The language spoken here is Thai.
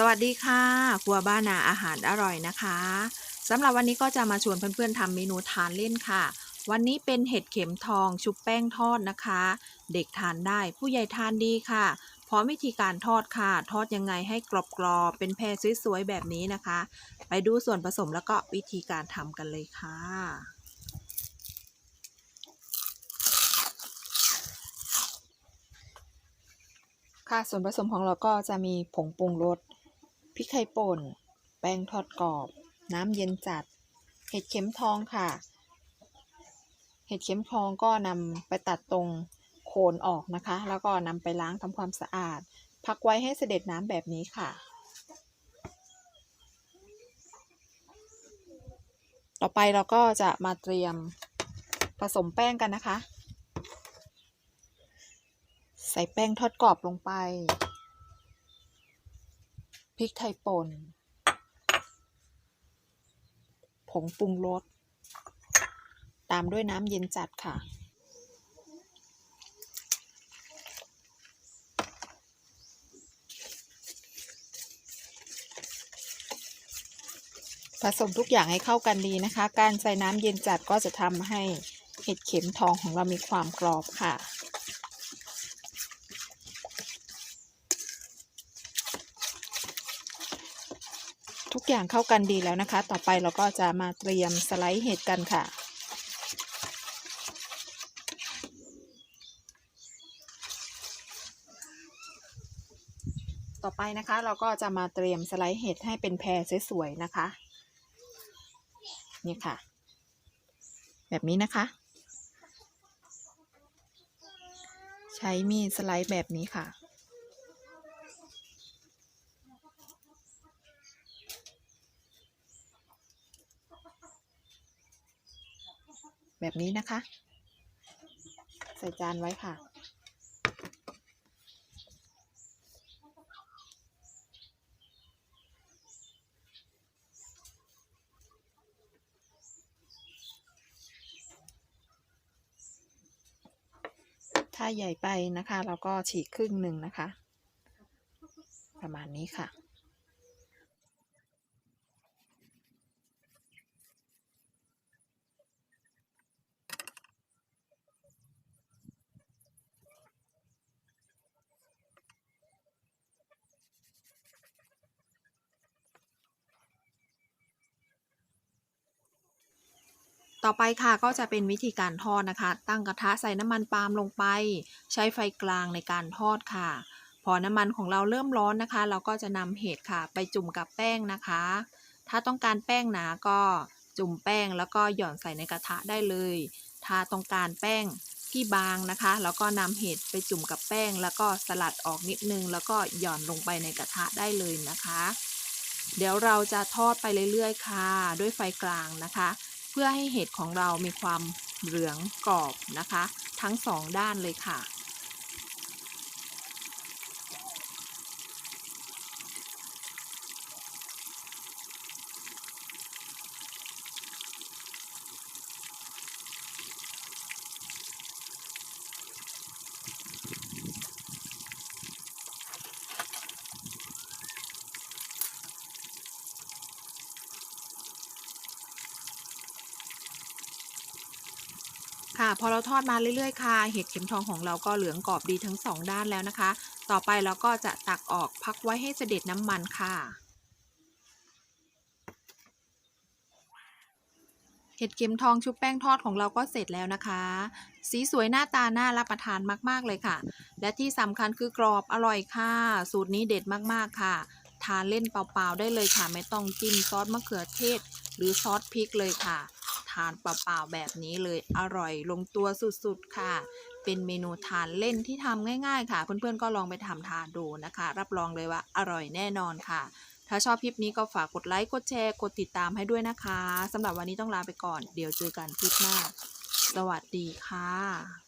สวัสดีค่ะ ครัวบ้านนาอาหารอร่อยนะคะสำหรับวันนี้ก็จะมาชวนเพื่อนๆทำเมนูทานเล่นค่ะ วันนี้เป็นเห็ดเข็มทองชุบแป้งทอดนะคะ เด็กทานได้ผู้ใหญ่ทานดีค่ะพร้อมวิธีการทอดค่ะ ทอดยังไงให้กรอบๆเป็นแพรสวยๆแบบนี้นะคะ ไปดูส่วนผสมแล้วก็วิธีการทำกันเลยค่ะค่ะส่วนผสมของเราก็จะมีผงปรุงรส พริกไทยป่น แป้งทอดกรอบ น้ำเย็นจัด เห็ดเข็มทองค่ะ เห็ดเข็มทองก็นำไปตัดตรงโคนออกนะคะ แล้วก็นำไปล้างทำความสะอาด พักไว้ให้เสด็จน้ำแบบนี้ค่ะ ต่อไปเราก็จะมาเตรียมผสมแป้งกันนะคะ ใส่แป้งทอดกรอบลงไป พริกไทยป่น ผงปรุงรส ตามด้วยน้ำเย็นจัดค่ะ ผสมทุกอย่างให้เข้ากันดีนะคะ การใส่น้ำเย็นจัดก็จะทำให้เห็ดเข็มทองของเรามีความกรอบค่ะ ทุกอย่างเข้ากันดีแล้วนะคะ ต่อไปเราก็จะมาเตรียมสไลด์เห็ดกันค่ะ ต่อไปนะคะเราก็จะมาเตรียมสไลด์เห็ดให้เป็นแพรสวยๆนะคะ นี่ค่ะ แบบนี้นะคะ ใช้มีดสไลด์แบบนี้ค่ะ แบบนี้นะคะ ใส่จานไว้ค่ะ ถ้าใหญ่ไปนะคะ เราก็ฉีกครึ่งหนึ่งนะคะ ประมาณนี้ค่ะ ต่อไปค่ะก็จะเป็นวิธีการทอดนะคะ ตั้งกระทะใส่น้ำมันปาล์มลงไป ใช้ไฟกลางในการทอดค่ะ พอน้ำมันของเราเริ่มร้อนนะคะ เราก็จะนำเห็ดค่ะ ไปจุ่มกับแป้งนะคะ ถ้าต้องการแป้งหนาก็จุ่มแป้งแล้วก็หย่อนใส่ในกระทะได้เลย ถ้าต้องการแป้งที่บางนะคะ แล้วก็นำเห็ดไปจุ่มกับแป้ง แล้วก็สลัดออกนิดนึง แล้วก็หย่อนลงไปในกระทะได้เลยนะคะ เดี๋ยวเราจะทอดไปเรื่อยๆค่ะ ด้วยไฟกลางนะคะ พื่อให้เห็ดของเรามีความเหลืองกรอบนะคะ ทั้งสองด้านเลยค่ะ ค่ะพอเราทอดมาเรื่อยๆค่ะ เห็ดเข็มทองของเราก็เหลืองกรอบดีทั้งสองด้านแล้วนะคะ ต่อไปเราก็จะตักออกพักไว้ให้เสด็จน้ำมันค่ะ เห็ดเข็มทองชุบแป้งทอดของเราก็เสร็จแล้วนะคะ สีสวยหน้าตาน่ารับประทานมากๆเลยค่ะ และที่สำคัญคือกรอบอร่อยค่ะ สูตรนี้เด็ดมากๆค่ะ ทานเล่นเปล่าๆได้เลยค่ะ ไม่ต้องจิ้มซอสมะเขือเทศ หรือซอสพริกเลยค่ะานเปล่าๆแบบนี้เลยอร่อยลงตัวสุดๆค่ะ เป็นเมนูทานเล่นที่ทำง่าย ๆ ค่ะ เพื่อนๆก็ลองไปทำทานดูนะคะ รับรองเลยว่าอร่อยแน่นอนค่ะ ถ้าชอบคลิปนี้ก็ฝากกดไลค์กดแชร์กดติดตามให้ด้วยนะคะสำหรับวันนี้ต้องลาไปก่อน เดี๋ยวเจอกันคลิปหน้า สวัสดีค่ะ